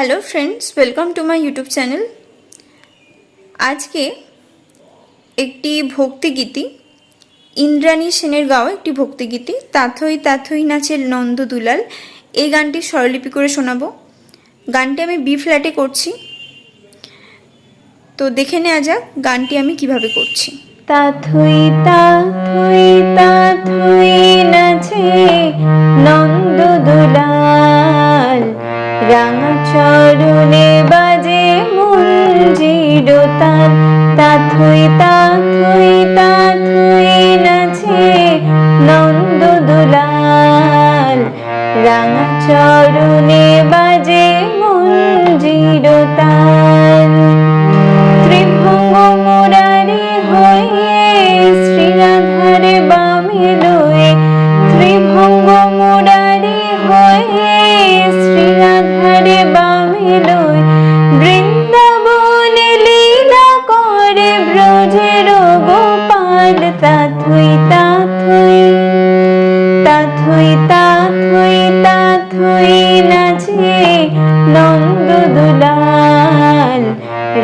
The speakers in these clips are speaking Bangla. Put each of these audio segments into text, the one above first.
Hello friends welcome to my YouTube channel আজকে একটি ভক্তিগীতি, ইন্দ্রাণী সেনের গাওয়া একটি ভক্তিগীতি, তাথই তাথই নাচের নন্দ দুলাল। এই গানটি স্বরলিপি করে শোনাবো। গানটি আমি বি ফ্ল্যাটে করছি। তো দেখে নেওয়া যাক গানটি আমি কীভাবে করছি। তাথুই তাথুই তাথুই নাচে নন্দ দুলাল। রাঙা চরণে বাজে মঞ্জির তাল তাথুই তাথুই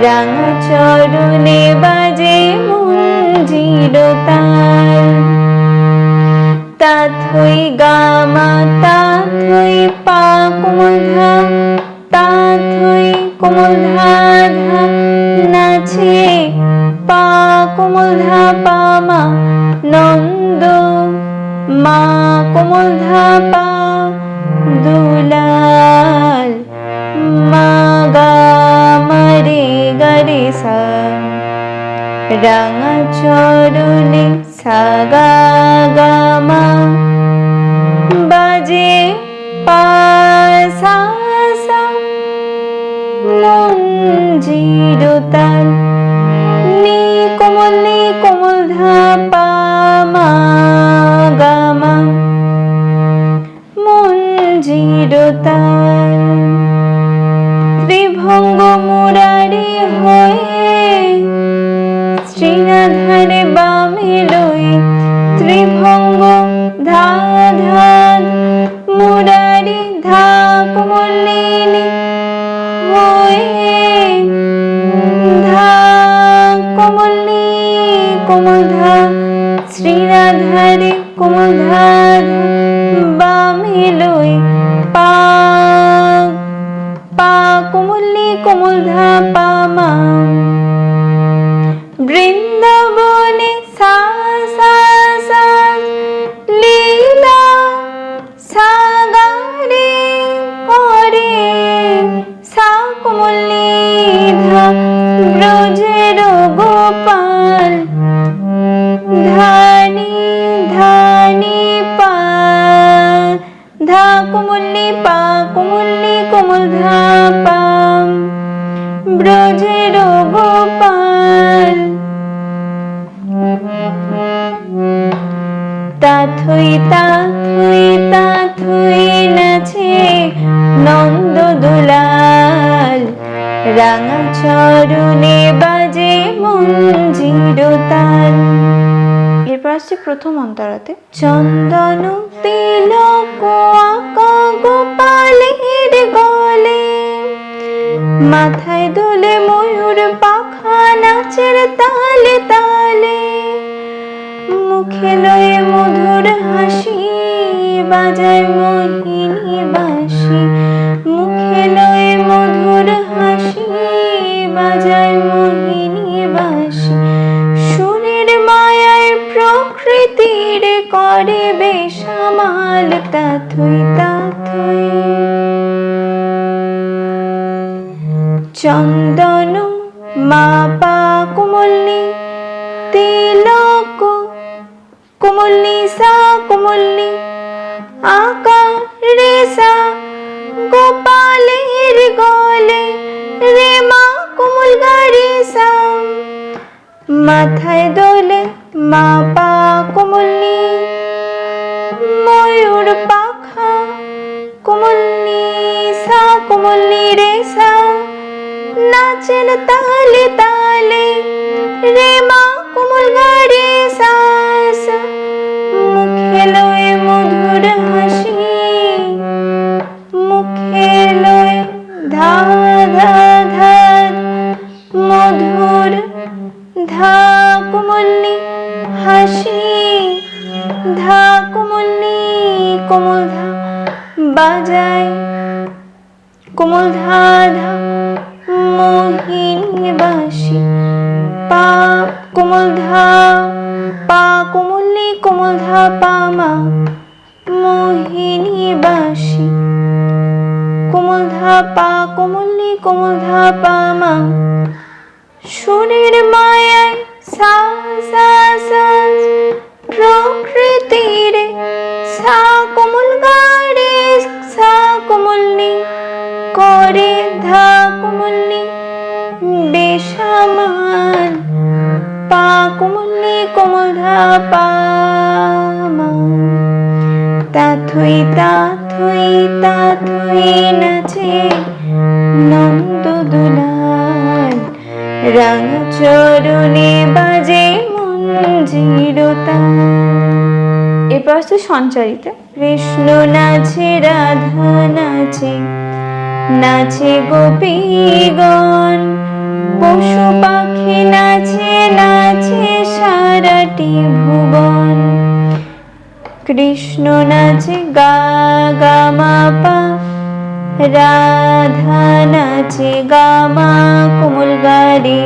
রাঙা চরণে বাজে মঞ্জির তাল তাথুই গামা তাথুই পা কোমল ধা তাথুই কোমল ধা নাচে পা কোমল ধা পা মা, নন্দ মা কোমল ধা পা, দুলাল মা গা মারে গারে সা রাঙা চরণে সাগা গামা বাজে পাসা সা মঞ্জির তাল নি কোমল নি কোমল ধা পা মা গামা মঞ্জির কোমল ধা শ্রীরাধারে কোমল বামে লই পা পা কোমলি কোমল ধা পা মা ধা কোমলি পা কোমলি কোমল ধা পা ব্রজের গোপাল তাথুই তাথুই তাথুই নাচে নন্দ দুলাল। রাঙা চরণে বাজে মঞ্জির তাল এরপর আসছে প্রথম অন্তরাতে। চন্দন তিলক গোপালের গলে, মাথায় দোলে ময়ূর পাখা নাচের তালে তালে, মুখে লয়ে মধুর হাসি বাজায় মোহিনী বেসামাল তাথুই তাথুই। চন্দন মা পা কোমল্লি তিলক কোমল্লি, সা কোমল্লি আকা রে সা গোপালের গলে, রে মা কোমল গাড়ি সা। মাথায় দোলে মা পা কোমল্লি ময়ূর পাখা কোমল্লি সা কোমল্লি রে সা নাচেন তালে তালে রে মা কোমল বাজাই কোমল ধা মোহিনী বাসি পা কোমল ধা পা কোমলি কোমল ধা পামা মোহিনী বাসি কোমল ধা পা কোমলি কোমল ধা পামা সুরের মায়ায় সা সা সা প্রকৃতির সা কোমল গাড়ে সা কোমলনি করে ধা কোমলনি বেশামান পা কোমলনি কোমল ধা পা মা তাথুই তাথুই তাথুই নাচে নন্দ দুলাল রাঙা চরণে বাজে আসছে সঞ্চারিতে। কৃষ্ণ নাচে, রাধা নাচে নাচে গোপীগণ। পশু পাখি নাচে নাচে সারাটি ভুবন। কৃষ্ণ নাচে, গা গা, মা, পা। রাধা নাচে, গা, মা, কোমল গারে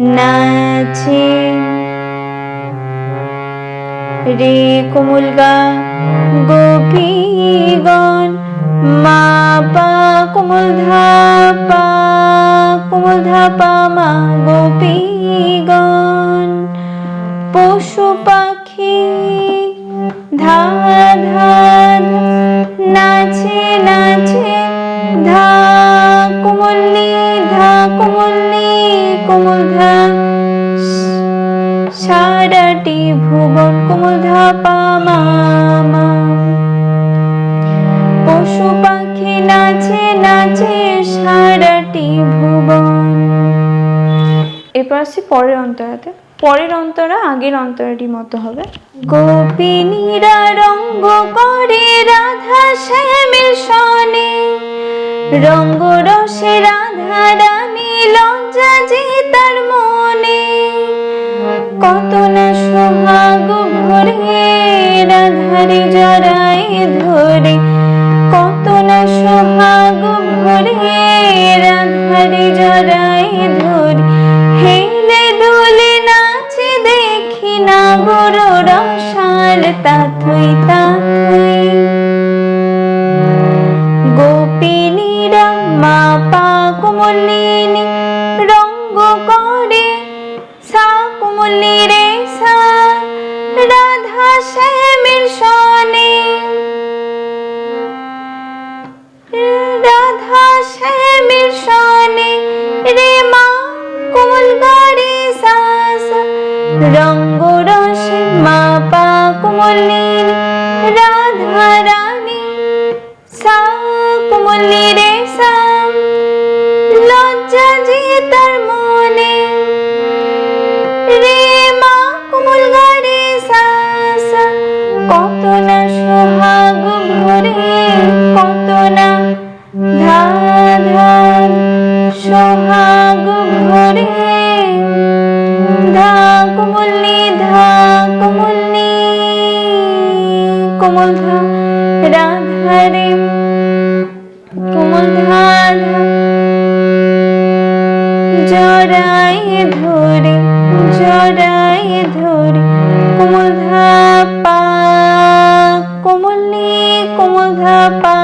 নাচে রে কোমল গা গোপীগণ মা পা কোমল ধা পা কোমল ধা পা মা গোপীগণ। পশু পাখি ধা ধা, নাচে নাচে ধা কোমলি ধা কোমলি কোমল ধা সারাটি ভুবন কোমল ধা পা মা? মা। পশু পাখি নাচে নাচে সারাটি ভুবন। এরপর আসছে পরের অন্তরাতে। পরের অন্তরা আগের অন্তরাটির মতো হবে। গোপিনীরা রঙ্গ করে রাধা শ্যামের সনে। রঙ্গ রসে রাধা রানী লজ্জা যে তার মনে কত না সোহাগ ভরে, রাধারে জড়াই ধরে। কত না সোহাগ ভরে, রাধারে জড়াই ধরে। হেলে দুলে নাচে দেখি না গরু রসাল, তাথুই তাথুই। গোপিনীরা মা পা কোমলিনী সনে রে মা, কোমল গাড়ি সাস রঙ্গ রসে মা পা কোমলি রাধা রানী সা কোমলি রে সা। লজ্জা যে তার মনে রে মা, কোমল গাড়ি সা সা কত না কোমল জড়াই ধরে জড়াই ধরে কোমল ধাপা কোমলি কোমল ধা